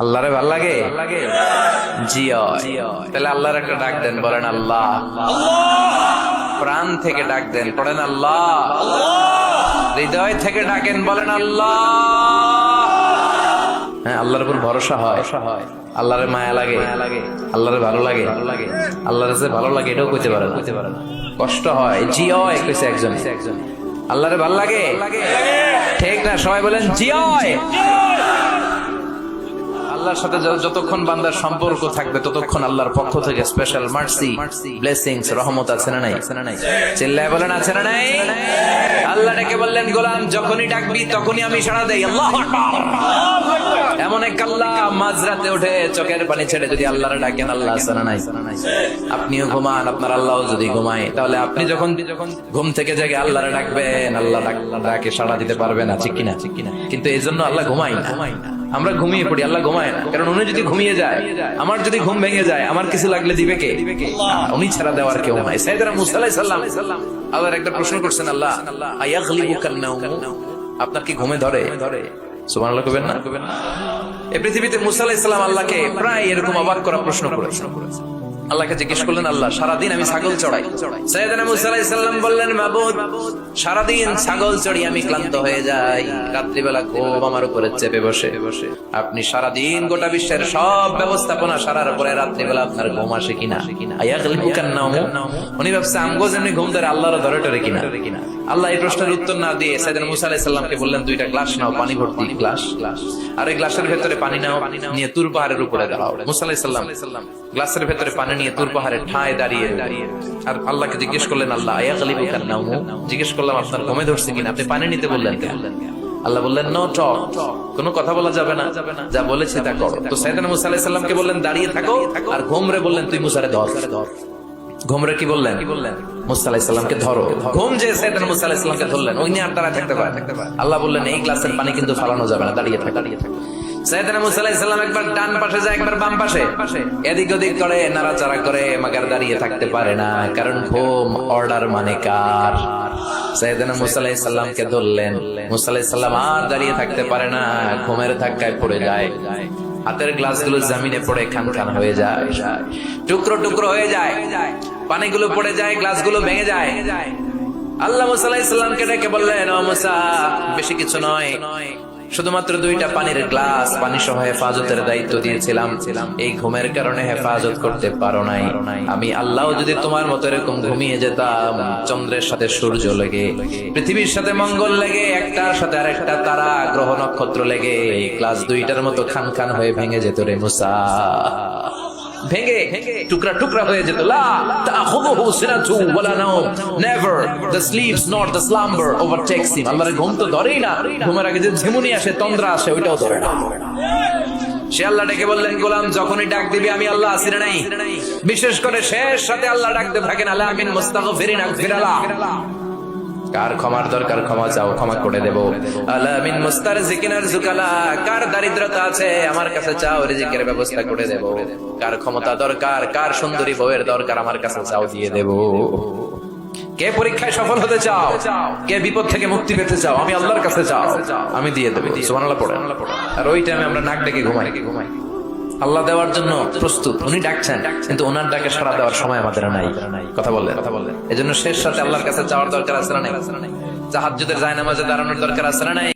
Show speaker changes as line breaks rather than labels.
আল্লাহরে ভালো লাগে? জি। তাহলে আল্লাহর একটা ডাক দেন বলেন আল্লাহ। প্রাণ থেকে ডাক দেন পড়েন আল্লাহ। হৃদয় থেকে ডাকেন বলেন আল্লাহ। হ্যাঁ আল্লাহর উপর ভরসা হয়। আল্লাহরে মায়া লাগে। আল্লাহরে ভালো লাগে। আল্লাহর যে ভালো লাগে এটাও কইতে পারে কইতে পারে না। কষ্ট হয়। জি হয় কইছে একজন। একজন। আল্লাহরে ভালো লাগে। ঠিক না সবাই বলেন জি হয়। আল্লাহর সাথে যতক্ষণ বান্দার সম্পর্ক থাকবে, ততক্ষণ আল্লাহর পক্ষ থেকে স্পেশাল মার্সি ব্লেসিংস রহমত আছে না নাই? চিল্লায় বলেন, আছে না নাই? আল্লাহ ডেকে বললেন, গোলাম, যখনই ডাকবি, তখনই আমি সাড়া দেই। আল্লাহ এমন এক আল্লাহ মাঝরাতে উঠে চোখের পানি ছেড়ে যদি আল্লাহর ডাকেন, আল্লাহ আছে না নাই? আপনিও ঘুমান, আপনার আল্লাহও যদি ঘুমায়, তাহলে আপনি যখন ঘুম থেকে জেগে আল্লাহর ডাকবেন, আল্লাহ ডাক- সাড়া দিতে পারবে না, ঠিক কিনা? কিন্তু এই জন্য আল্লাহ ঘুমাই না। আমরা ঘুমিয়ে পড়ি আল্লাহ ঘুমায় না। কারণ উনি যদি ঘুমিয়ে যায় আমার যদি ঘুম ভেঙে যায় আমার কিছু লাগলে দিবে কে? উনি ছাড়া দেওয়ার কেউ নাই। সাইদারা মুসালাই সাল্লাম আল্লাহর একটা প্রশ্ন করছেন আল্লাহ আপনার কি ঘুমে ধরে? ধরে সুবহানাল্লাহ কবেন না? কবেন না। এই পৃথিবীতে মুসালাই সাল্লাম আল্লাহকে প্রায় এরকম অবাক করা প্রশ্ন করেছেন আল্লাহকে জিজ্ঞেস করলেন, আল্লাহ, সারাদিন আমি ছাগল চড়াই। সৈয়দনা বললেন, মাবুদ, সারাদিন ছাগল চড়ি আমি ক্লান্ত হয়ে যাই। রাত্রিবেলা ঘুম আমার উপরে চেপে বসে। বসে আপনি সারাদিন গোটা বিশ্বের সব ব্যবস্থাপনা সারার পরে রাত্রিবেলা আপনার ঘুম আসে কিনা? উনি ভাবছে, আমগো যেমনি ঘুম ধরে আল্লাহর ধরে টরে কিনা? আল্লাহ এই প্রশ্নের উত্তর না দিয়ে সাইদান মুসা আলাইহিস সালামকে বললেন, দুইটা গ্লাস নাও, পানি ভর্তি গ্লাস। গ্লাস আর গ্লাসের ভেতরে পানি নাও, নিয়ে তুর পাহাড়ের উপরে দাঁড়াও। মুসা গ্লাসের ভেতরে পানি নিয়ে তুর পাহাড়ের ঠায় দাঁড়িয়ে। দাঁড়িয়ে আর আল্লাহকে জিজ্ঞেস করলেন, আল্লাহ জিজ্ঞেস করলাম, আপনার ঘুমে ধরছে কিনা? আপনি পানি নিতে বললেন আল্লাহ বললেন, নো টক, কোনো কথা বলা যাবে না। যা বলেছে তা করো। তো সাইদান মুসা বললেন, দাঁড়িয়ে থাকো। আর ঘুমরে বললেন, তুই মুসারে ধর। ঘুমরে কি বললেন? কি বললেন মুসা আলাইহিস সালামকে ধরো। ঘুম যে সাইদান মুসা আলাইহিস ধরলেন, ওই নিয়ে আর দাঁড়ায় থাকতে পারে আল্লাহ বললেন, এই গ্লাসের পানি কিন্তু ফালানো যাবে না দাঁড়িয়ে থাক দাঁড়িয়ে থাক। মুসা একবার ডান পাশে যায়, একবার বাম পাশে। এদিক ওদিক করে নাড়াচাড়া করে দাঁড়িয়ে থাকতে পারে না, কারণ ঘুম অর্ডার মানে কার? মুসা ধরলেন। মুসা আর দাঁড়িয়ে থাকতে পারে না, ঘুমের ধাক্কায় পড়ে যায়। হাতের গ্লাসগুলো জমিনে পড়ে খান খান হয়ে যায়। টুকরো টুকরো হয়ে যায়। পানিগুলো পড়ে যায়, গ্লাসগুলো ভেঙে যায়। আল্লাহ মুসা আলাইহিস ডেকে বললেন, ও মুসা, বেশি কিছু নয়। শুধুমাত্র দুইটা পানির গ্লাস, পানি সহ হেফাজতের দায়িত্ব দিয়েছিলাম। এই ঘুমের কারণে হেফাজত করতে পারো নাই। আমি আল্লাহ যদি তোমার মতো এরকম ঘুমিয়ে যেতাম, চন্দ্রের সাথে সূর্য লেগে, পৃথিবীর সাথে মঙ্গল লেগে, একটার সাথে আরেকটা তারা, গ্রহ নক্ষত্র লেগে, এই গ্লাস দুইটার মতো খান খান হয়ে ভেঙে যেত রে মুসা। ভেঙে টুকরা টুকরা হয়ে যেত। লা তাখুযুহু সিনাতু ওয়ালা নাওম। Never sleeps not slumber overtakes him আল্লাহর ঘুম তো ধরেই না। ঘুমের আগে যে ঝিমুনি আসে, তন্দ্রা আসে, ওইটাও ধরে না। সে আল্লাহ ডেকে বললেন, গোলাম, যখনই ডাক দিবি, আমি আল্লাহ আসিরে নাই। বিশেষ করে শেষ সাথে আল্লাহ ডাকতে থাকেন আল্লাহ আমিন মুস্তাগফিরিন আগফিরালা কার ক্ষমার দরকার, ক্ষমা চাও, ক্ষমা করে দেব। আলামিন মুস্তার জিকিনার জুকালা কার দারিদ্রতা আছে, আমার কাছে চাও, রিজিকের ব্যবস্থা করে দেব। কার ক্ষমতা দরকার, কার সুন্দরী বউয়ের দরকার, আমার কাছে চাও, দিয়ে দেব। কে পরীক্ষায় সফল হতে চাও, কে বিপদ থেকে মুক্তি পেতে চাও, আমি আল্লাহর কাছে চাও, আমি দিয়ে দেবো। সুবহানাল্লাহ পড়ে আর ওই টাইমে আমরা নাক ডেকে ঘুমাই ঘুমাই। আল্লাহ দেওয়ার জন্য প্রস্তুত। উনি ডাকছেন, কিন্তু ওনার ডাকে সারা দেওয়ার সময় আমাদের নাই। কথা বললেন। কথা বললেন এই জন্য শেষ সাথে আল্লাহর কাছে যাওয়ার দরকার আছে না নাই? জাহাজুদের যায় নামাজে দাঁড়ানোর দরকার আছে না নাই?